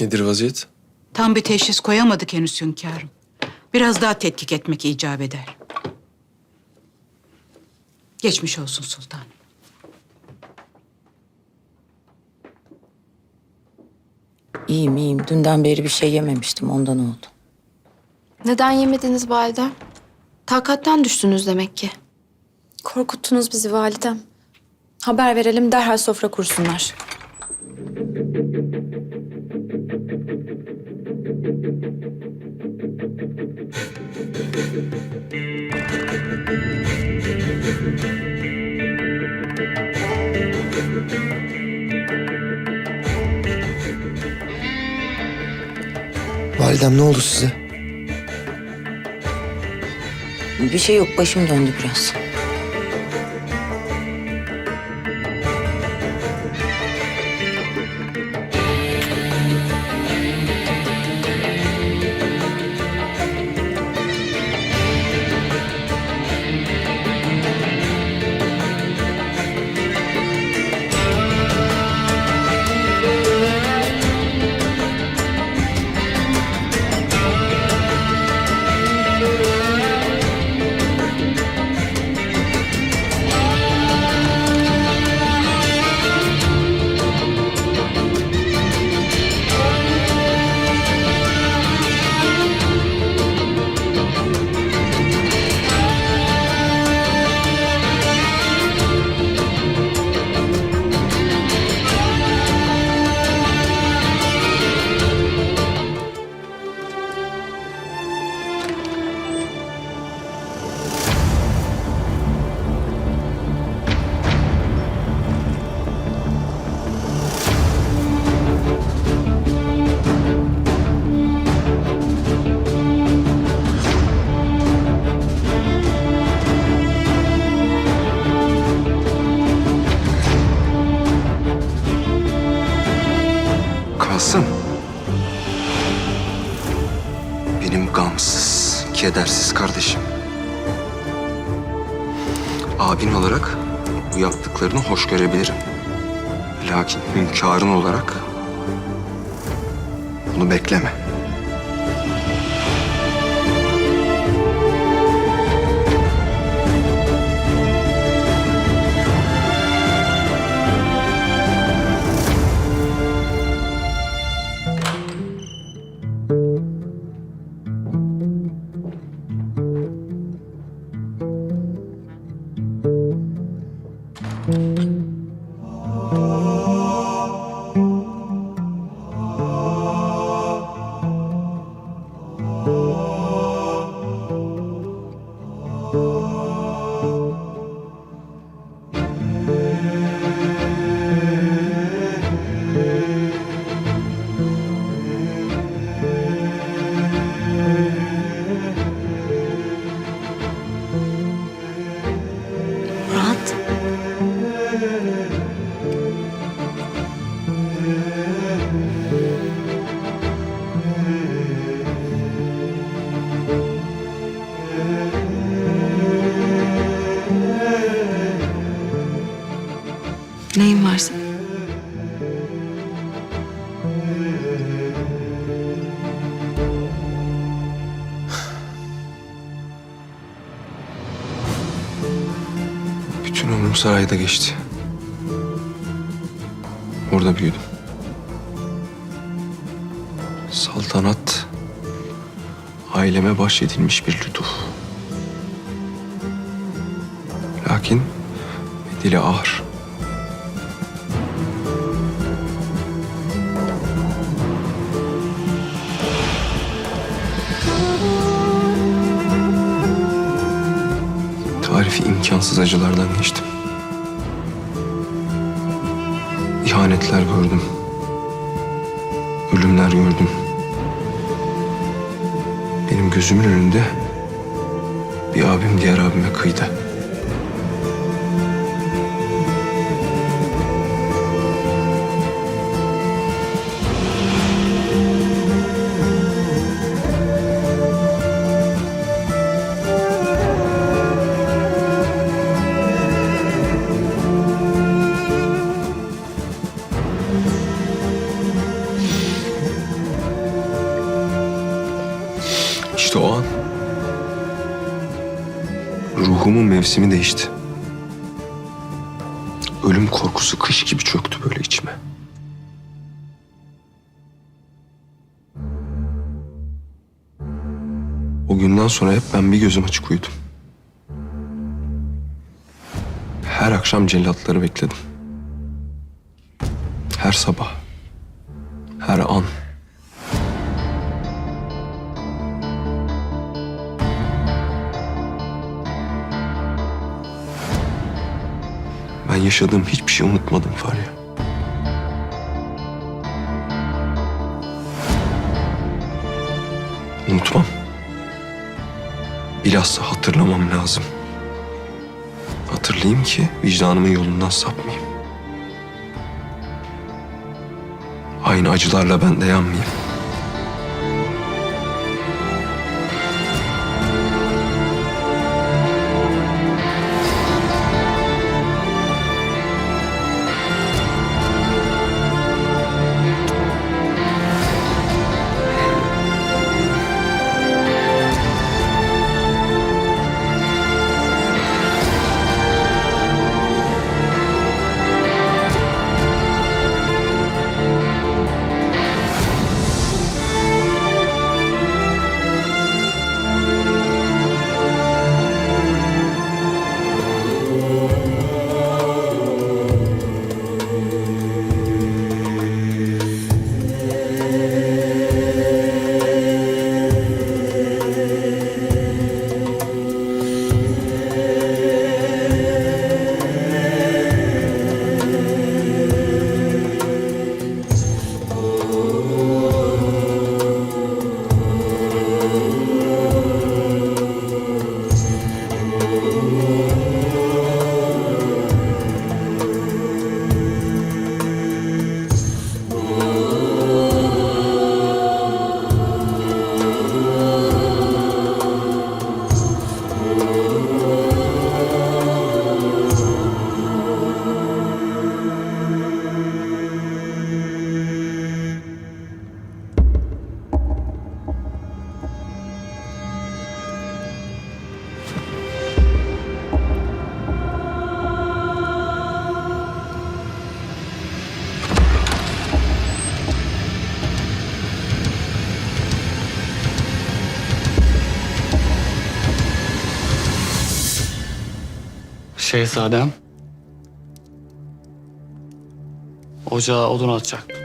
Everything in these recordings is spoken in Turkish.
Nedir vaziyet? Tam bir teşhis koyamadık henüz hünkârım. Biraz daha tetkik etmek icap eder. Geçmiş olsun sultanım. İyiyim iyiyim. Dünden beri bir şey yememiştim. Ondan oldu. Neden yemediniz validem? Takatten düştünüz demek ki. Korkuttunuz bizi validem. Haber verelim derhal sofra kursunlar. Validem ne oldu size? Bir şey yok. Başım döndü biraz. Gamsız, kedersiz kardeşim. Abin olarak bu yaptıklarını hoş görebilirim. Lakin hünkârın olarak bunu bekleme. Murat. Ömrüm sarayda geçti. Orada büyüdüm. Saltanat aileme bahşedilmiş bir lütuf. Lakin bedeli ağır. Tarifi imkansız acılardan geçtim. İhanetler gördüm. Ölümler gördüm. Benim gözümün önünde bir abim diğer abime kıydı. Uykumun mevsimi değişti. Ölüm korkusu kış gibi çöktü böyle içime. O günden sonra hep ben bir gözüm açık uyudum. Her akşam cellatları bekledim. Her sabah. Her an. Yaşadığım hiçbir şey unutmadım Farya. Unutmam. Bilhassa hatırlamam lazım. Hatırlayayım ki vicdanımın yolundan sapmayayım. Aynı acılarla ben de yanmayayım. Şehzadem. Ocağa odun atacak.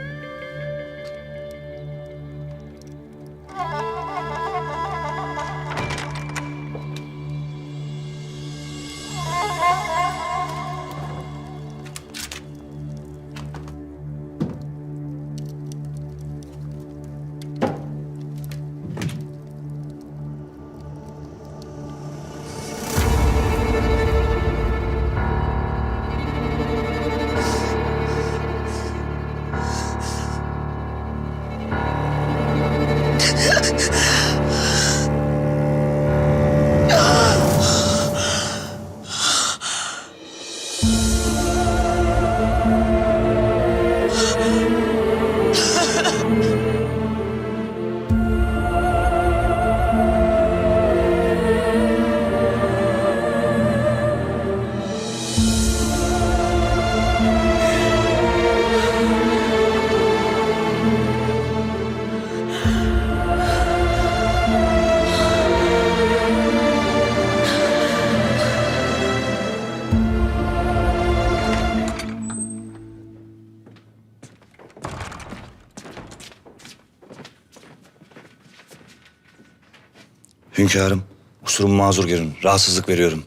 Hünkârım, kusurumu mazur görün. Rahatsızlık veriyorum.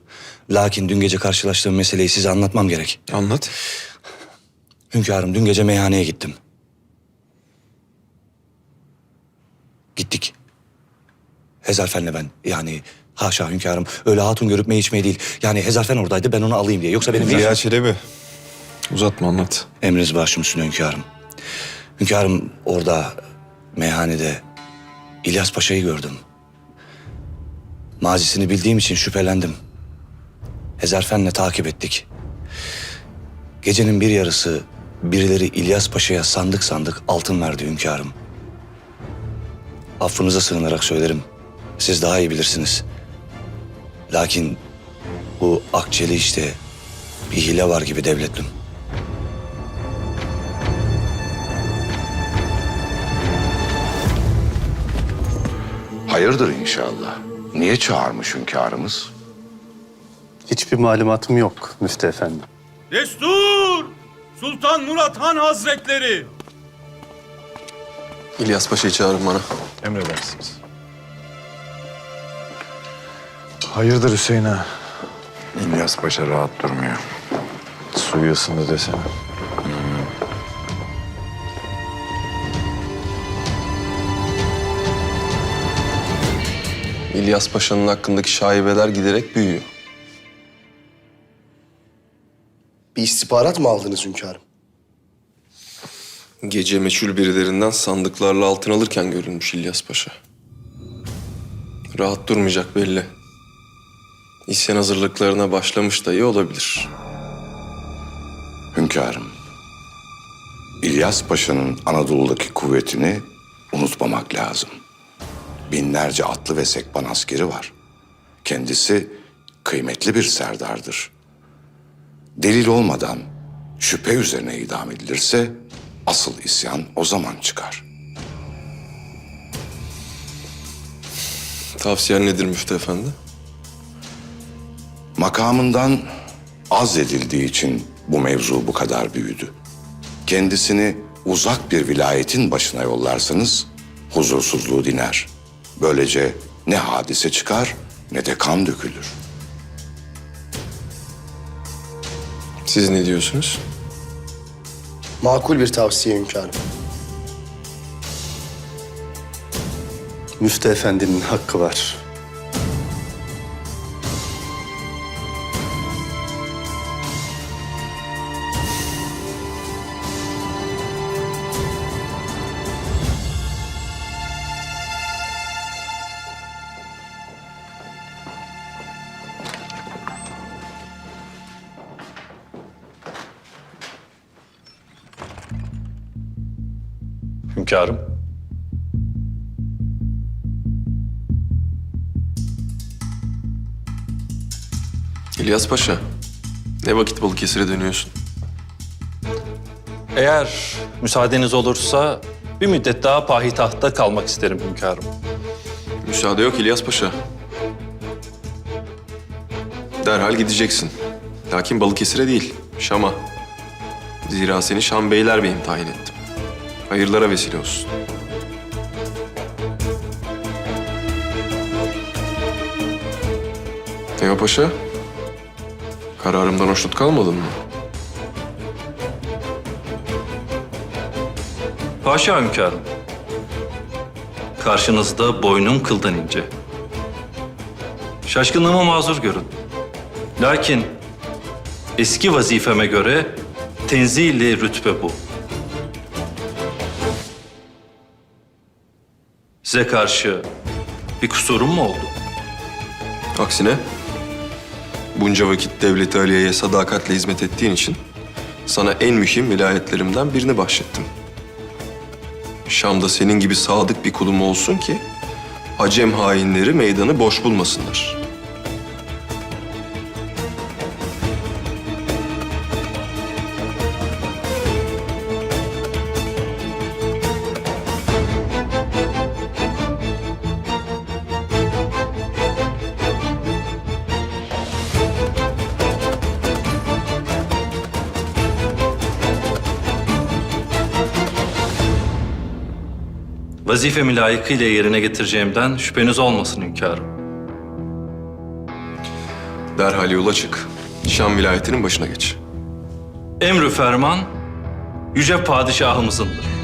Lakin dün gece karşılaştığım meseleyi size anlatmam gerek. Anlat. Hünkârım, dün gece meyhaneye gittim. Gittik. Hezarfen'le ben. Yani haşa hünkârım. Öyle hatun görüp mey içmeye değil. Yani Hezarfen oradaydı ben onu alayım diye. Yoksa benim... Ziya Çelebi. Uzatma anlat. Emriniz başımsın hünkârım. Hünkârım orada meyhanede İlyas Paşa'yı gördüm. Mazisini bildiğim için şüphelendim. Hezarfen'le takip ettik. Gecenin bir yarısı birileri İlyas Paşa'ya sandık sandık altın verdi hünkârım. Affınıza sığınarak söylerim. Siz daha iyi bilirsiniz. Lakin Bu Akçeli işte bir hile var gibi devletlüm. Hayırdır inşallah. Niye çağırmış hünkârımız? Hiçbir malumatım yok Müftü Efendi. Destur! Sultan Murat Han Hazretleri! İlyas Paşa'yı çağırın bana. Emredersiniz. Hayırdır Hüseyin ağa? İlyas Paşa rahat durmuyor. Suyu ısındı desene. İlyas Paşa'nın hakkındaki şaibeler giderek büyüyor. Bir istihbarat mı aldınız hünkârım? Gece meçhul birilerinden sandıklarla altın alırken görülmüş İlyas Paşa. Rahat durmayacak belli. İsyan hazırlıklarına başlamış da iyi olabilir. Hünkârım, İlyas Paşa'nın Anadolu'daki kuvvetini unutmamak lazım. Binlerce atlı ve sekban askeri var. Kendisi kıymetli bir serdardır. Delil olmadan şüphe üzerine idam edilirse asıl isyan o zaman çıkar. Tavsiyen nedir Müftü Efendi? Makamından az edildiği için bu mevzu bu kadar büyüdü. Kendisini uzak bir vilayetin başına yollarsanız huzursuzluğu diner. Böylece ne hadise çıkar ne de kan dökülür. Siz ne diyorsunuz? Makul bir tavsiye hünkârım. Müftü Efendi'nin hakkı var. Hünkârım. İlyas Paşa, ne vakit Balıkesir'e dönüyorsun? Eğer müsaadeniz olursa bir müddet daha payitahtta kalmak isterim hünkârım. Müsaade yok İlyas Paşa. Derhal gideceksin. Lakin Balıkesir'e değil, Şam'a. Zira seni Şam Beylerbeyim tayin ettim. Hayırlara vesile olsun. Teo Paşa, kararımdan hoşnut kalmadın mı? Paşa hünkârım. Karşınızda boynum kıldan ince. Şaşkınlığımı mazur görün. Lakin eski vazifeme göre tenzili rütbe bu. Size karşı bir kusurum mu oldu? Aksine, bunca vakit Devleti Aliye'ye sadakatle hizmet ettiğin için sana en mühim vilayetlerimden birini bahşettim. Şam'da senin gibi sadık bir kulum olsun ki Acem hainleri meydanı boş bulmasınlar. Vazifemi layıkıyla yerine getireceğimden şüpheniz olmasın hünkârım. Derhal yola çık. Şam vilayetinin başına geç. Emrü ferman yüce padişahımızındır.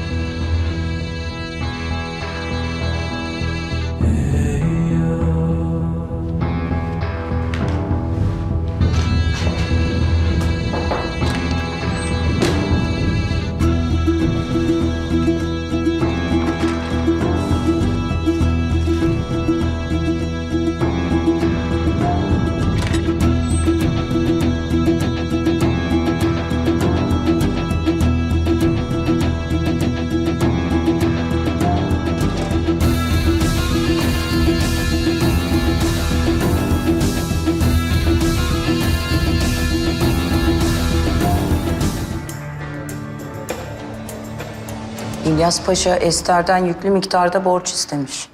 İlyas Paşa Ester'den yüklü miktarda borç istemiş.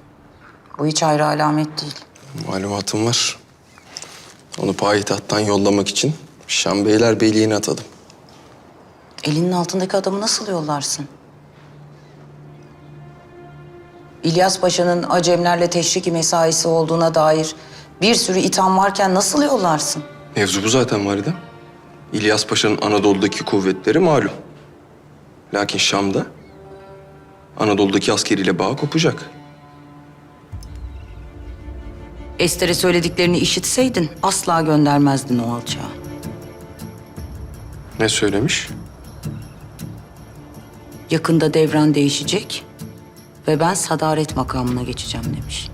Bu hiç ayrı alamet değil. Malumatım var. Onu payitahttan yollamak için Şam Beyler Beyliği'ne atadım. Elinin altındaki adamı nasıl yollarsın? İlyas Paşa'nın Acemlerle teşriki mesaisi olduğuna dair bir sürü itham varken nasıl yollarsın? Mevzu bu zaten validem. İlyas Paşa'nın Anadolu'daki kuvvetleri malum. Lakin Şam'da Anadolu'daki askeriyle bağ kopacak. Ester'e söylediklerini işitseydin asla göndermezdin o alçağı. Ne söylemiş? Yakında devran değişecek ve ben sadaret makamına geçeceğim demiş.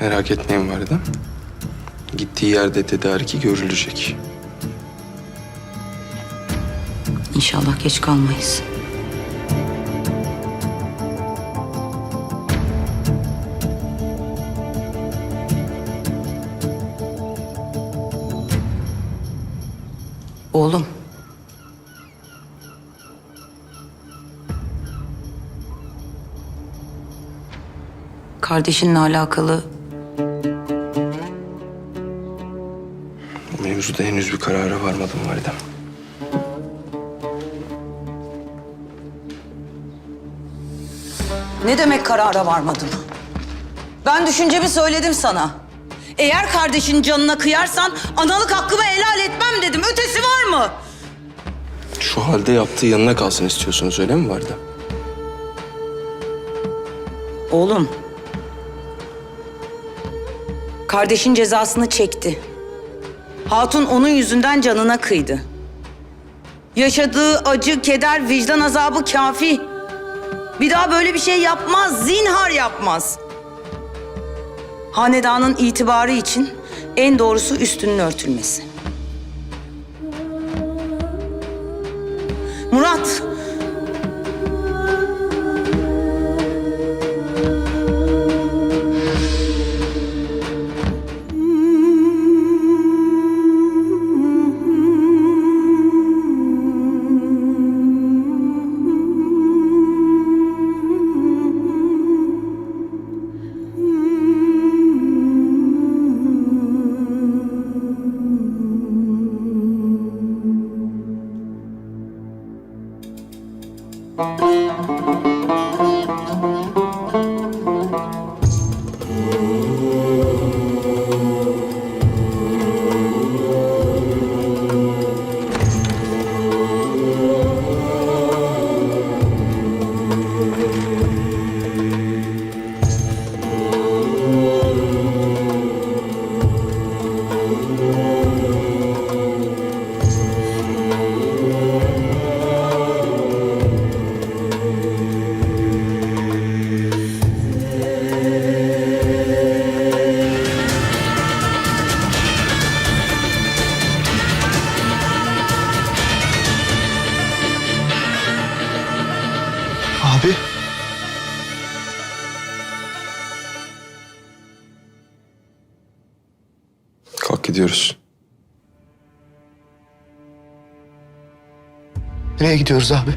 Merak etmeyin validem. Gittiği yerde tedariki görülecek. İnşallah geç kalmayız. Oğlum. Kardeşinle alakalı mevzuda henüz bir karara varmadım validem. Ne demek karara varmadın? Ben düşüncemi söyledim sana. Eğer kardeşin canına kıyarsan analık hakkımı helal etmem dedim. Ötesi var mı? Şu halde yaptığı yanına kalsın istiyorsunuz öyle mi validem? Oğlum. Kardeşin cezasını çekti. Hatun onun yüzünden canına kıydı. Yaşadığı acı, keder, vicdan azabı kafi. Bir daha böyle bir şey yapmaz, zinhar yapmaz. Hanedanın itibarı için en doğrusu üstünün örtülmesi. Murat, Nereye gidiyoruz abi?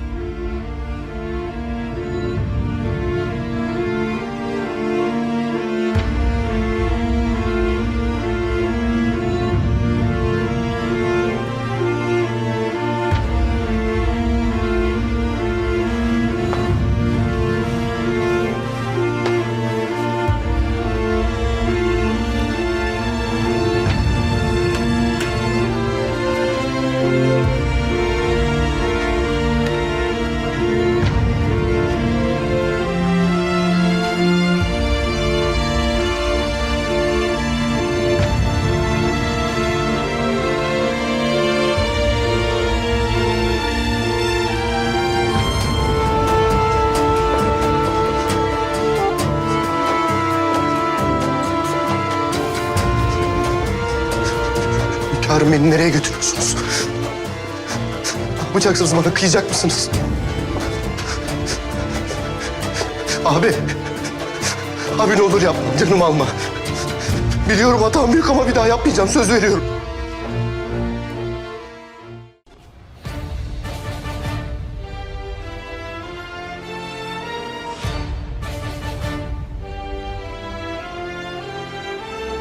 Hünkârım beni nereye götürüyorsunuz? Ne yapacaksınız bana? Kıyacak mısınız? Abi. Abi ne olur yapma. Canımı alma. Biliyorum hatam büyük ama bir daha yapmayacağım. Söz veriyorum.